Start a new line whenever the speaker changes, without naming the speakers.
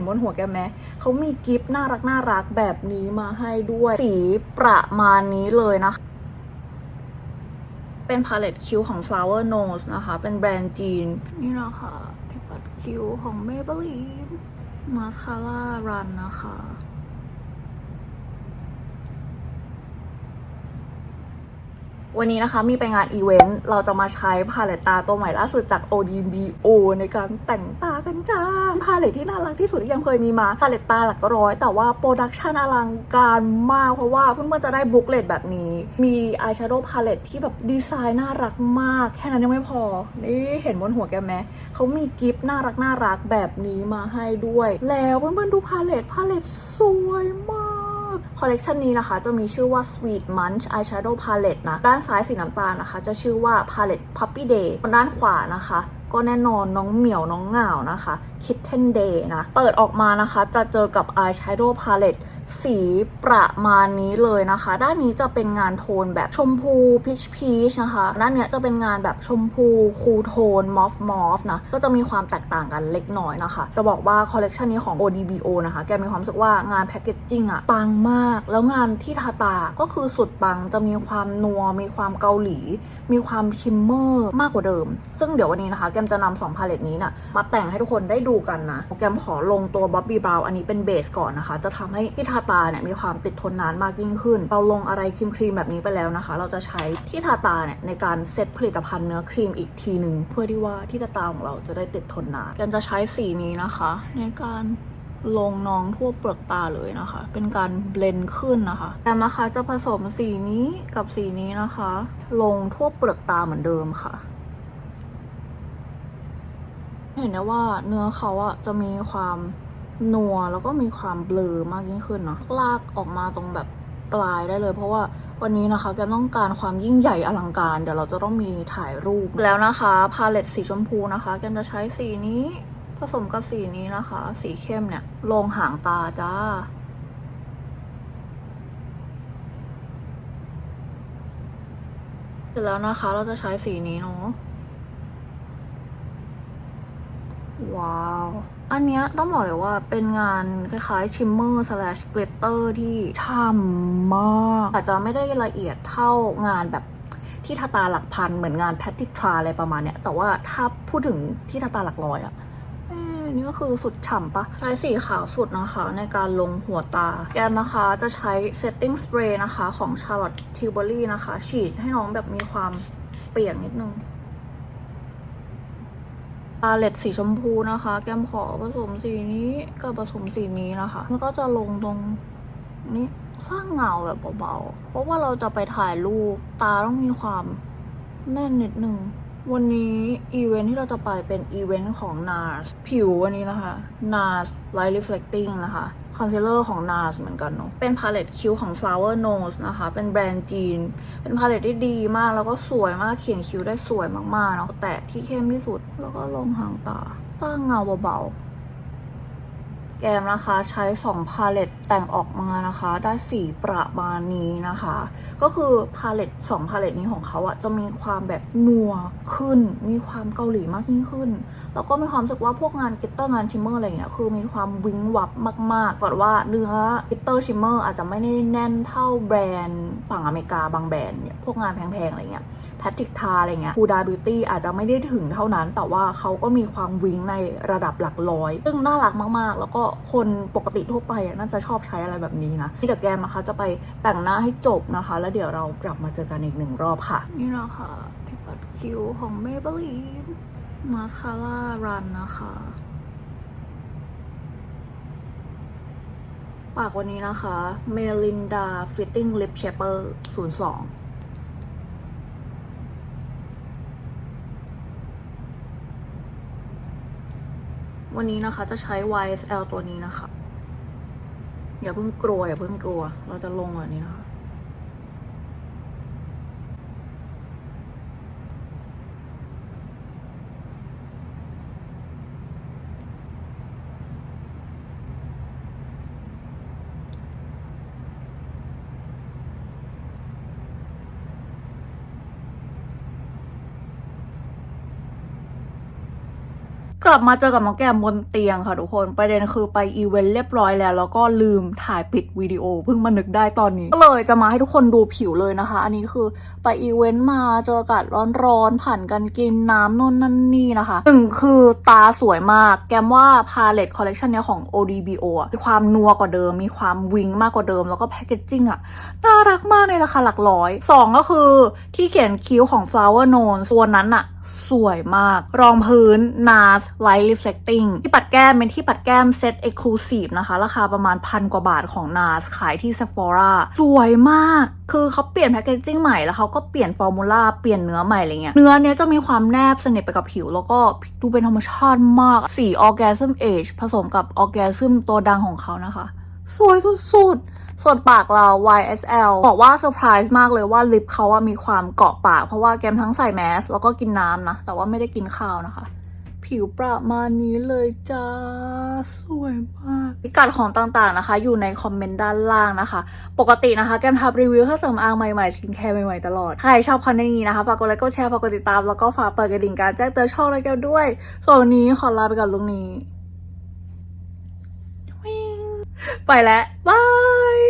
นบนหัวแกไหมเขามีกิฟต์น่ารักน่ารักแบบนี้มาให้ด้วย สีประมาณนี้เลยนะคะ เป็นพาเลตคิ้วของ Flower Nose นะคะ เป็นแบรนด์จีน นี่นะคะที่ปัดคิ้วของ Maybelline Mascara Run นะคะ วันนี้นะคะมีไปงานอีเวนต์ เราจะมาใช้พาเลตตาตัวใหม่ล่าสุดจาก ODBO ในการแต่งตากันจ้า พาเลตที่น่ารักที่สุดที่ยังเคยมีมา พาเลตตาหลักร้อย แต่ว่าโปรดักชันอลังการมาก เพราะว่าเพื่อนๆจะได้บุ๊กเลตแบบนี้ มีอายแชโดว์พาเลตที่แบบดีไซน์น่ารักมาก แค่นั้นยังไม่พอ นี่เห็นบนหัวแกไหมเขามีกิฟต์น่ารักน่ารักแบบนี้มาให้ด้วย แล้วเพื่อนๆดูพาเลตพาเลตสวยมาก คอลเลกชันนี้นะคะ จะมีชื่อว่า Sweet Munch Eyeshadow Palette นะ ด้านซ้ายสีน้ำตาลนะคะ จะชื่อว่า Palette Puppy Day ด้านขวานะคะ ก็แน่นอนน้องเหมียวน้องเหงานะคะ Kitten Day นะ เปิดออกมานะคะ จะเจอกับ Eyeshadow Palette สีประมาณนี้เลยนะคะ ด้านนี้จะเป็นงานโทนแบบชมพูพีชพีชนะคะ ด้านเนี้ยจะเป็นงานแบบชมพูคูลโทนมอฟมอฟนะ ก็จะมีความแตกต่างกันเล็กน้อยนะคะ จะบอกว่าคอลเลกชันนี้ของ ODBO นะคะ แกมีความรู้สึกว่างานแพคเกจจิ้งอะปังมาก แล้วงานที่ทาตาก็คือสุดปัง จะมีความนัว มีความเกาหลี มีความชิมเมอร์มากกว่าเดิม ซึ่งเดี๋ยววันนี้นะคะ แกมจะนำสองพาเลตนี้น่ะมาแต่งให้ทุกคนได้ดูกันนะ แกมขอลงตัวบ๊อบบี้บราวอันนี้เป็นเบสก่อนนะคะ จะทำให้ที่ทาตาเนี่ยมีความติดทนนานมากยิ่งขึ้น เราลงอะไรครีมครีมแบบนี้ไปแล้วนะคะ เราจะใช้ที่ทาตาเนี่ยในการเซตผลิตภัณฑ์เนื้อครีมอีกทีหนึ่งเพื่อที่ว่าที่ทาตาของเราจะได้ติดทนนานแกมจะใช้สีนี้นะคะ ในการลงน้องทั่วเปลือกตาเลยนะคะ เป็นการเบลนด์ขึ้นนะคะแกมนะคะจะผสมสีนี้กับสีนี้นะคะ ลงทั่วเปลือกตาเหมือนเดิมค่ะ เห็นได้ว่าเนื้อเขาอะจะมีความ นัวแล้วก็มีความเบลอมากยิ่งขึ้นเนาะลากออกมาตรงแบบปลายได้เลย เพราะว่าวันนี้นะคะแกต้องการความยิ่งใหญ่อลังการ เดี๋ยวเราจะต้องมีถ่ายรูปแล้วนะคะพาเลตสีชมพูนะคะแกจะใช้สีนี้ผสมกับสีนี้นะคะ สีเข้มเนี่ยลงหางตาจ้าเสร็จแล้วนะคะเราจะใช้สีนี้เนาะว้าว อันเนี้ยต้องบอกเลยว่าเป็นงานคล้ายๆชิมเมอร์สแลชเกลเตอร์ที่ช่ำมากอาจจะไม่ได้ละเอียดเท่างานแบบที่ทาตาหลักพันเหมือนงานแพทติกทราอะไรประมาณเนี้ยแต่ว่าถ้าพูดถึงที่ทาตาหลักร้อยอะเอ้ยนี่ก็คือสุดฉ่ำปะใช้สีขาวสุดนะคะ ในการลงหัวตา แกมนะคะจะใช้ setting spray นะคะ ของ Charlotte Tilbury นะคะ ฉีดให้น้องแบบมีความเปียกนิดนึง พาเลตสีชมพูนะคะ แก้มขอผสมสีนี้กับผสมสีนี้นะคะ มันก็จะลงตรงนี้สร้างเงาแบบเบาๆ เพราะว่าเราจะไปถ่ายรูปตาต้องมีความแน่นนิดนึง วันนี้อีเวนท์ที่เราจะไปเป็นอีเวนท์ของ NARS ผิววันนี้นะคะ NARS Light Reflecting นะคะคอนซีลเลอร์ของ NARS เหมือนกันเนาะ เป็นพาเลตคิ้วของ Flower Nose นะคะ เป็นแบรนด์จีน เป็นพาเลตที่ดีมาก แล้วก็สวยมาก เขียนคิ้วได้สวยมากๆเนาะ แตะที่เข้มที่สุด แล้วก็ลงหางตา ตั้งเงาเบาๆ แกมนะคะใช้ 2 พาเลตแต่งออกมานะคะ ได้สีประมาณนี้นะคะ ก็คือพาเลต2พาเลตนี้ของเขาอะจะมีความแบบนัวขึ้น มีความเกาหลีมากยิ่งขึ้น แล้วก็มีความรู้สึกว่าพวกงานกิตเตอร์งานชิมเมอร์อะไรเงี้ยคือมีความวิงวับมากๆก่อนว่าเนื้อกิตเตอร์ชิมเมอร์อาจจะไม่ได้แน่นเท่าแบรนด์ฝั่งอเมริกาบางแบรนด์เนี่ยพวกงานแพงๆอะไรเงี้ย แพทริกทาอะไรเงี้ยฮูดาบิวตี้อาจจะไม่ได้ถึงเท่านั้น แต่ว่าเขาก็มีความวิงในระดับหลักร้อย ซึ่งน่ารักมากๆ แล้วก็คนปกติทั่วไปน่าจะชอบใช้อะไรแบบนี้นะนี่เดี๋ยวแกมนะคะจะไปแต่งหน้าให้จบนะคะ แล้วเดี๋ยวเรากลับมาเจอกันอีกหนึ่งรอบค่ะ นี่นะคะที่ปัดคิวของ Maybelline Mascara Run นะคะปากวันนี้นะคะ Melinda Fitting Lip Shaper 02 วันนี้นะคะจะใช้ YSL ตัวนี้นะคะ อย่าเพิ่งกลัว อย่าเพิ่งกลัว เราจะลงแบบนี้นะคะ กลับมาเจอกับน้องแก้มบนเตียงค่ะทุกคน ประเด็นคือไปอีเวนต์เรียบร้อยแล้ว แล้วก็ลืมถ่ายปิดวิดีโอเพิ่งมานึกได้ตอนนี้ ก็เลยจะมาให้ทุกคนดูผิวเลยนะคะ อันนี้คือไปอีเวนต์มาเจออากาศร้อนๆผ่านกันกินน้ำนู่นนั่นนี่นะคะหนึ่งคือตาสวยมาก แกมว่าพาเลตคอลเล t ชันเนี้ยของ ODBO อะมีความนัวกว่าเดิม มีความวิงมากกว่าเดิม แล้วก็แพคเกจจิ้งอะน่ารักมากในราคาหลักร้อยสองก็คือที่เขียนคิ้วของ flower nose ตัวนั้นอะสวยมาก รองพื้น NARS light reflecting ที่ปัดแก้ม เป็นที่ปัดแก้มเซ็ต exclusive นะคะ ราคาประมาณพันกว่าบาทของ NARS ขายที่ Sephora สวยมาก คือเขาเปลี่ยนแพคเกจจิ้งใหม่ แล้วเขาก็เปลี่ยนฟอร์มูลาเปลี่ยนเนื้อใหม่อะไรเงี้ย เนื้อเนี้ยจะมีความแนบสนิทไปกับผิว แล้วก็ดูเป็นธรรมชาติมาก สี orgasm age ผสมกับ orgasm ตัวดังของเขานะคะ สวยสุดๆ ส่วนปากเรา YSL บอกว่าเซอร์ไพรส์มากเลยว่าลิปเขาว่ามีความเกาะปาก เพราะว่าแกมทั้งใส่แมส แล้วก็กินน้ำนะ แต่ว่าไม่ได้กินข้าวนะคะ ผิวประมาณนี้เลยจ้า สวยมากพิกัดของต่างๆนะคะ อยู่ในคอมเมนต์ด้านล่างนะคะ ปกตินะคะ แกมทำรีวิวเครื่องสำอางใหม่ๆสินแคร์ใหม่ๆตลอด ใครชอบคอนเทนต์นี้นะคะฝากกดไลค์กดแชร์ฝากกดติดตามแล้วก็ฝากเปิดกระดิ่งการแจ้งเตือนช่องรายการด้วย ส่วนวันนี้ขอลาไปก่อนลุงนี้ไปแล้วบาย